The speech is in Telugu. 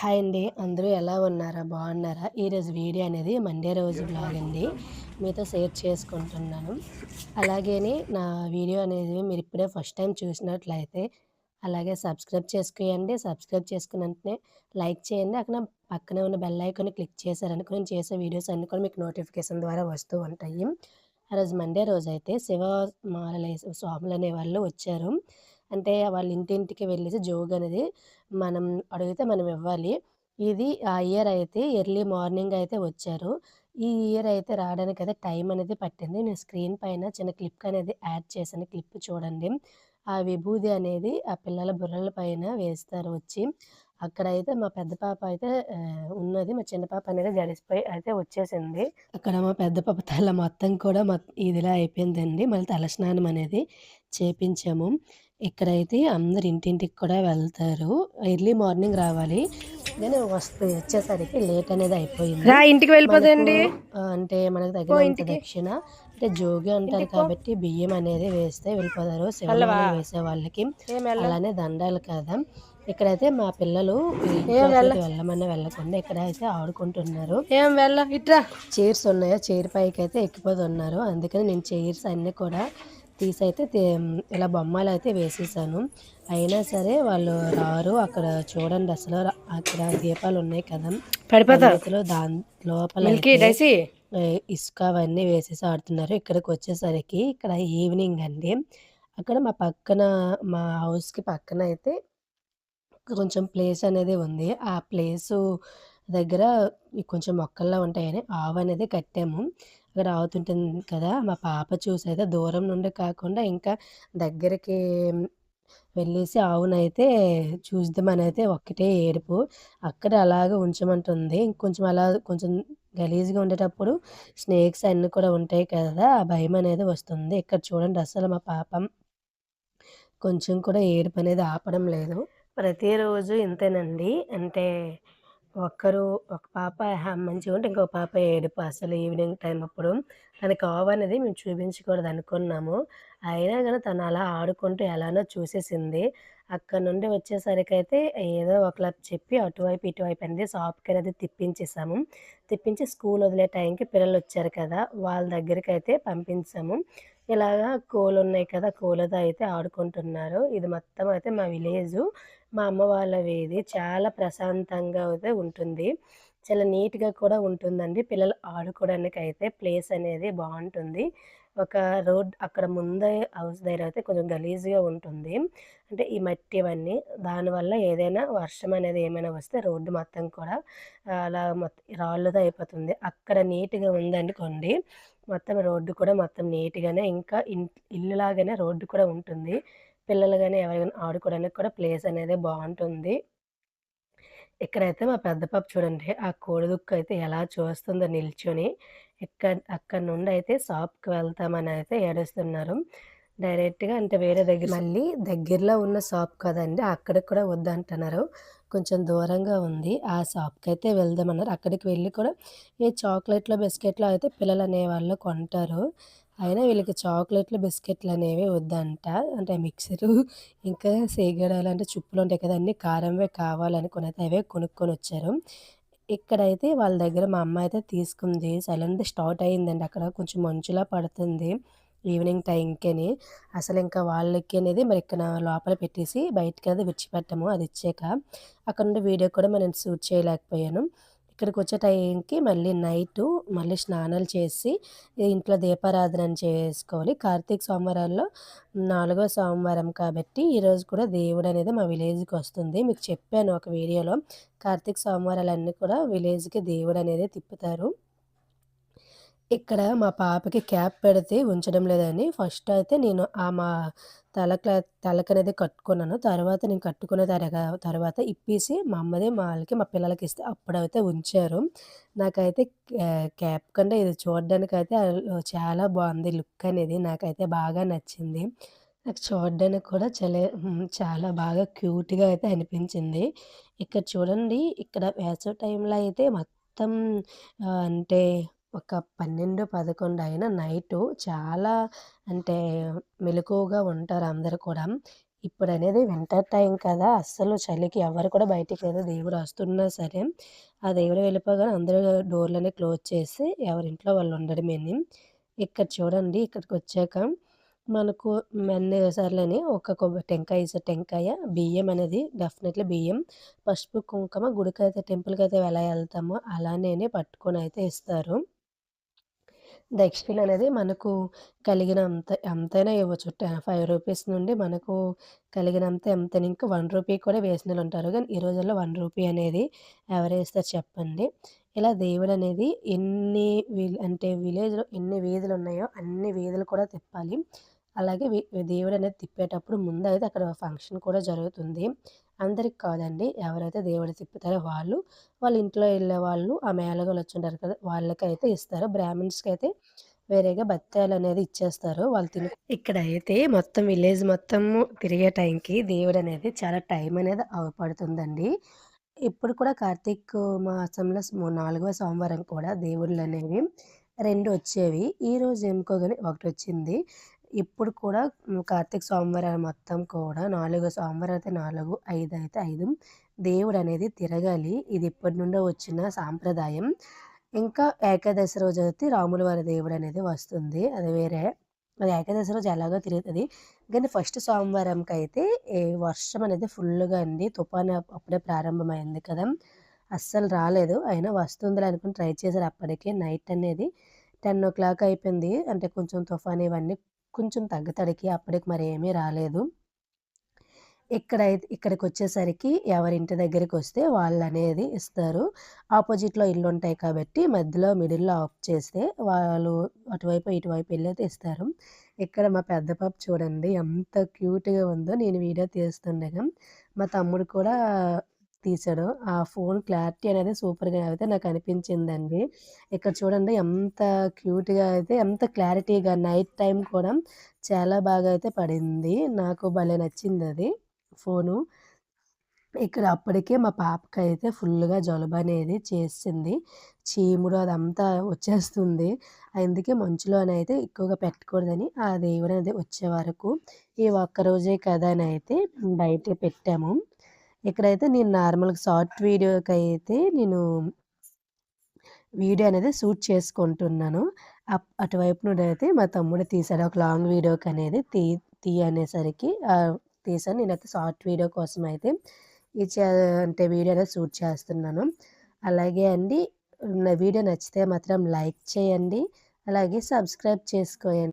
హాయ్ అండి. అందరూ ఎలా ఉన్నారా? బాగున్నారా? ఈరోజు వీడియో అనేది మండే రోజు బ్లాగ్ అండి. మీతో షేర్ చేసుకుంటున్నాను. అలాగే నా వీడియో అనేది మీరు ఇప్పుడే ఫస్ట్ టైం చూసినట్లయితే అలాగే సబ్స్క్రైబ్ చేసుకోండి సబ్స్క్రైబ్ చేసుకున్న వెంటనే లైక్ చేయండి. అక్కడ పక్కనే ఉన్న బెల్ ఐకాన్ క్లిక్ చేశారనుకో నేను చేసే వీడియోస్ అన్ని కూడా మీకు నోటిఫికేషన్ ద్వారా వస్తూ ఉంటాయి. ఆ రోజు మండే రోజు అయితే శివ మాలలే స్వాములు అనే వాళ్ళు వచ్చారు. అంటే వాళ్ళ ఇంటింటికి వెళ్ళేసి జోగ్ అనేది మనం అడిగితే మనం ఇవ్వాలి. ఇది ఆ ఇయర్ అయితే ఎర్లీ మార్నింగ్ అయితే వచ్చారు. ఈ ఇయర్ అయితే రావడానికి అయితే టైం అనేది పట్టింది. నేను స్క్రీన్ పైన చిన్న క్లిప్ అనేది యాడ్ చేశాను. క్లిప్ చూడండి. ఆ విభూది అనేది ఆ పిల్లల బుర్రల పైన వేస్తారు వచ్చి. అక్కడైతే మా పెద్ద పాప అయితే ఉన్నది. మా చిన్న పాప అనేది గడిచిపోయి అయితే వచ్చేసింది. అక్కడ మా పెద్ద పాప తల మొత్తం కూడా మా ఇదిలా అయిపోయిందండి. మళ్ళీ తలస్నానం అనేది చేపించాము. ఇక్కడైతే అందరు ఇంటింటికి కూడా వెళ్తారు. ఎర్లీ మార్నింగ్ రావాలి. నేను వస్తూ వచ్చేసరికి లేట్ అనేది అయిపోయింది. ఇంటికి వెళ్ళిపోదండి. అంటే మనకు తగినంత దక్షిణ అంటే జోగి అంటారు కాబట్టి బియ్యం అనేది వేస్తే వెళ్ళిపోతారు. శివలింగం వేసే వాళ్ళకి. అలానే దండాలు కదా. ఇక్కడైతే మా పిల్లలు వెళ్ళమని వెళ్ళకుండా ఇక్కడ అయితే ఆడుకుంటున్నారు. ఏం వెళ్ళ? చైర్స్ ఉన్నాయో? చైర్ పైకి అయితే ఎక్కిపోతున్నారు. అందుకని నేను చైర్స్ అన్నీ కూడా తీసి అయితే ఇలా బొమ్మలు అయితే వేసేసాను. అయినా సరే వాళ్ళు రారు. అక్కడ చూడండి అసలు అక్కడ దీపాలు ఉన్నాయి కదా. పడిపోతా అందులో దాని లోపల ఇసుక అవన్నీ వేసేసి ఆడుతున్నారు. ఇక్కడికి వచ్చేసరికి ఇక్కడ ఈవినింగ్ అండి. అక్కడ మా పక్కన మా హౌస్కి పక్కన అయితే కొంచెం ప్లేస్ అనేది ఉంది. ఆ ప్లేసు దగ్గర కొంచెం మొక్కల్లో ఉంటాయని ఆవు అనేది కట్టాము. అక్కడ ఆవుతుంటుంది కదా మా పాప చూసి అయితే దూరం నుండి కాకుండా ఇంకా దగ్గరికి వెళ్ళేసి ఆవునైతే చూద్దామని అయితే ఒక్కటే ఏడుపు. అక్కడ అలాగే ఉంచమంటుంది. ఇంకొంచెం అలా కొంచెం గలీజ్గా ఉండేటప్పుడు స్నేక్స్ అన్నీ కూడా ఉంటాయి కదా ఆ భయం అనేది వస్తుంది. ఇక్కడ చూడండి అసలు మా పాపం కొంచెం కూడా ఏడుపు అనేది ఆపడం లేదు. ప్రతిరోజు ఇంతేనండి. అంటే ఒక్కరు ఒక పాప మంచిగా ఉంటే ఇంకొక పాప ఏడుపు అసలు ఈవినింగ్ టైం అప్పుడు. తనకి ఆవు అనేది మేము చూపించకూడదు అనుకున్నాము అయినా కానీ తను అలా ఆడుకుంటూ ఎలానో చూసేసింది. అక్కడ నుండి వచ్చేసరికి అయితే ఏదో ఒకలా చెప్పి అటువైపు ఇటువైపు అనేది షాప్కి అనేది తిప్పించేసాము. తిప్పించి స్కూల్ వదిలే టైంకి పిల్లలు వచ్చారు కదా వాళ్ళ దగ్గరికి అయితే పంపించాము. ఇలాగా కోలు ఉన్నాయి కదా కోళ్ళతో అయితే ఆడుకుంటున్నారు. ఇది మొత్తం అయితే మా విలేజు మా అమ్మ వాళ్ళ వీధి. చాలా ప్రశాంతంగా అయితే ఉంటుంది. చాలా నీట్గా కూడా ఉంటుందండి. పిల్లలు ఆడుకోవడానికి అయితే ప్లేస్ అనేది బాగుంటుంది. ఒక రోడ్ అక్కడ ముందే హౌస్ దగ్గర అయితే కొంచెం గలీజ్గా ఉంటుంది. అంటే ఈ మట్టి ఇవన్నీ దానివల్ల ఏదైనా వర్షం అనేది ఏమైనా వస్తే రోడ్డు మొత్తం కూడా అలా మొత్తం రాళ్ళతో అయిపోతుంది. అక్కడ నీట్గా ఉందనుకోండి మొత్తం రోడ్డు కూడా మొత్తం నీట్గానే ఇంకా ఇల్లు లాగానే రోడ్డు కూడా ఉంటుంది. పిల్లలు కానీ ఎవరికైనా ఆడుకోవడానికి కూడా ప్లేస్ అనేది బాగుంటుంది. ఇక్కడైతే మా పెద్ద పాప చూడండి ఆ కోడిదుక్కు అయితే ఎలా చూస్తుందో నిల్చొని ఇక్కడ అక్కడ నుండి అయితే షాప్కి వెళ్తామని అయితే ఏడుస్తున్నారు. డైరెక్ట్గా అంటే వేరే దగ్గర మళ్ళీ దగ్గరలో ఉన్న షాప్ కదండి అక్కడికి కూడా వద్దంటున్నారు. కొంచెం దూరంగా ఉంది ఆ షాప్కి అయితే వెళ్దామన్నారు. అక్కడికి వెళ్ళి కూడా ఏ చాక్లెట్లు బిస్కెట్లు అయితే పిల్లలు అనేవాళ్ళు కొంటారు. అయినా వీళ్ళకి చాక్లెట్లు బిస్కెట్లు అనేవి వద్దంట. అంటే మిక్సరు ఇంకా సేగడాలు అంటే చుప్పులు ఉంటాయి కదా అన్నీ కారంవే కావాలనుకుని అయితే అవే కొనుక్కొని వచ్చారు. ఇక్కడైతే వాళ్ళ దగ్గర మా అమ్మ అయితే తీసుకుంది. సైలెంట్ స్టార్ట్ అయ్యిందండి అక్కడ. కొంచెం మంచులా పడుతుంది ఈవినింగ్ టైంకని. అసలు ఇంకా వాళ్ళకి అనేది మరి ఇక్కడ లోపల పెట్టేసి బయటకి అనేది విడిచిపెట్టాము అది ఇచ్చాక. అక్కడ నుండి వీడియో కూడా మనం షూట్ చేయలేకపోయాను. ఇక్కడికి వచ్చే టైంకి మళ్ళీ నైట్ మళ్ళీ స్నానాలు చేసి ఇంట్లో దీపారాధన చేసుకోవాలి. కార్తీక సోమవారాల్లో నాలుగో సోమవారం కాబట్టి ఈరోజు కూడా దేవుడు అనేది మా విలేజ్కి వస్తుంది. మీకు చెప్పాను ఒక వీడియోలో కార్తీక సోమవారాలన్నీ కూడా విలేజ్కి దేవుడు అనేది తిప్పుతారు. ఇక్కడ మా పాపకి క్యాప్ పెడితే ఉంచడం లేదని ఫస్ట్ అయితే నేను ఆ మా తలక తలకనేది కట్టుకున్నాను. తర్వాత నేను కట్టుకున్న తరగ తర్వాత ఇప్పేసి మా అమ్మది మా వాళ్ళకి మా పిల్లలకి ఇస్తే అప్పుడైతే ఉంచారు. నాకైతే క్యాప్ కంటే ఇది చూడడానికి అయితే చాలా బాగుంది లుక్ అనేది. నాకైతే బాగా నచ్చింది. నాకు చూడడానికి కూడా చాలా చాలా బాగా క్యూట్గా అయితే అనిపించింది. ఇక్కడ చూడండి ఇక్కడ వేసవి టైంలో అయితే మొత్తం అంటే ఒక పన్నెండు పదకొండు అయినా నైటు చాలా అంటే మెలకువగా ఉంటారు అందరు కూడా ఇప్పుడు అనేది వింటర్ టైం కదా! అస్సలు చలికి ఎవ్వరు కూడా బయటికి లేదు. దేవుడు వస్తున్నా సరే, ఆ దేవుడు వెళ్ళిపోగానే అందరూ డోర్లని క్లోజ్ చేసి ఎవరింట్లో వాళ్ళు ఉండడమేని. ఇక్కడ చూడండి ఇక్కడికి వచ్చాక మనకు మెన్ని సర్లని ఒక టెంకాయ ఇస్తారు టెంకాయ, బియ్యం అనేది డెఫినెట్‌లీ బియ్యం, పసుపు, కుంకుమ గుడికైతే టెంపుల్‌కైతే ఎలా అలానే పట్టుకొని అయితే ఇస్తారు. దక్షిణ అనేది మనకు కలిగినంత ఎంతైనా ఇవ్వచ్చు. ఫైవ్ రూపీస్ నుండి మనకు కలిగినంత ఎంతని ఇంకా వన్ రూపీ కూడా వేసిన ఉంటారు కానీ ఈ రోజుల్లో వన్ రూపీ అనేది ఎవరేస్తారు చెప్పండి. ఇలా దేవుడు అనేది ఎన్ని అంటే విలేజ్‌లో ఎన్ని వీధులు ఉన్నాయో అన్ని వీధులు కూడా తిప్పాలి. అలాగే దేవుడు అనేది తిప్పేటప్పుడు ముందు అయితే అక్కడ ఫంక్షన్ కూడా జరుగుతుంది. అందరికి కాదండి. ఎవరైతే దేవుడు తిప్పుతారో వాళ్ళు, వాళ్ళ ఇంట్లో వెళ్ళే వాళ్ళు ఆ మేళగాళ్ళొచ్చుంటారు కదా! వాళ్ళకైతే ఇస్తారు. బ్రాహ్మిన్స్‌కైతే వేరేగా బత్తాలనేది ఇచ్చేస్తారు. వాళ్ళు తిని ఇక్కడైతే మొత్తం విలేజ్ మొత్తము తిరిగే టైంకి దేవుడు అనేది చాలా టైం అనేది అవపడుతుందండి ఇప్పుడు కూడా కార్తీక్ మాసంలో నాలుగవ సోమవారం కూడా దేవుళ్ళు అనేవి రెండు వచ్చేవి. ఈ రోజు ఎందుకో ఒకటి వచ్చింది ఇప్పుడు కూడా కార్తీక సోమవారం మొత్తం కూడా నాలుగు సోమవారం అయితే 4, 5 అయితే ఐదు దేవుడు అనేది తిరగాలి. ఇది ఇప్పటి నుండో వచ్చిన సాంప్రదాయం. ఇంకా ఏకాదశి రోజైతే రాముల వారి దేవుడనేది వస్తుంది. అది వేరే. అది ఏకాదశి రోజు ఎలాగో తిరుగుతుంది కానీ ఫస్ట్ సోమవారంకి ఏ వర్షం అనేది ఫుల్గా అండి. తుఫాను అప్పుడే ప్రారంభమైంది కదా! అస్సలు రాలేదు. అయినా వస్తుందిలే అనుకుని ట్రై చేశారు అప్పటికే నైట్ అనేది 10:00 అయిపోయింది. అంటే కొంచెం తుఫాన్ ఇవన్నీ కొంచెం తగ్గతడికి అప్పటికి మరి ఏమీ రాలేదు. ఇక్కడ ఇక్కడికి వచ్చేసరికి ఎవరింటి దగ్గరికొస్తే వాళ్ళనేది ఇస్తారు. ఆపోజిట్‌లో ఇల్లు ఉంటాయి కాబట్టి మధ్యలో మిడిల్‌లో ఆఫ్ చేస్తే వాళ్ళు అటువైపు, ఇటువైపు వెళ్ళేది ఇస్తారు. ఇక్కడ మా పెద్ద పాప చూడండి ఎంత క్యూట్‌గా ఉందో నేను వీడియో తీస్తుండగా. మా తమ్ముడు కూడా తీశాడు. ఆ ఫోన్ క్లారిటీ అనేది సూపర్‌గా అయితే నాకు అనిపించిందండి ఇక్కడ చూడండి ఎంత క్యూట్‌గా అయితే ఎంత క్లారిటీగా నైట్ టైం కూడా చాలా బాగా అయితే పడింది. నాకు భలే నచ్చింది అది ఫోను. ఇక్కడ అప్పటికే మా పాపకైతే జలుబు అనేది చేసింది చీముడు అదంతా వచ్చేస్తుంది. అందుకే మంచులోనైతే ఎక్కువగా పెట్టకూడదని ఆ దేవుడనేది వచ్చే వరకు ఈ ఒక్కరోజే కదా కథనైతే బయట పెట్టాము. ఇక్కడైతే నేను నార్మల్‌గా షార్ట్ వీడియోకి అయితే నేను వీడియో అనేది షూట్ చేసుకుంటున్నాను. అప్ అటువైపు అయితే మా తమ్ముడు తీశాడు. ఒక లాంగ్ వీడియోకనేది తీ తీ అనేసరికి తీసాను నేనైతే షార్ట్ వీడియో కోసం ఈ ఇచ్చే అంటే వీడియో అనేది షూట్ చేస్తున్నాను. అలాగే అండి నా వీడియో నచ్చితే మాత్రం లైక్ చేయండి. అలాగే సబ్స్క్రైబ్ చేసుకోయండి.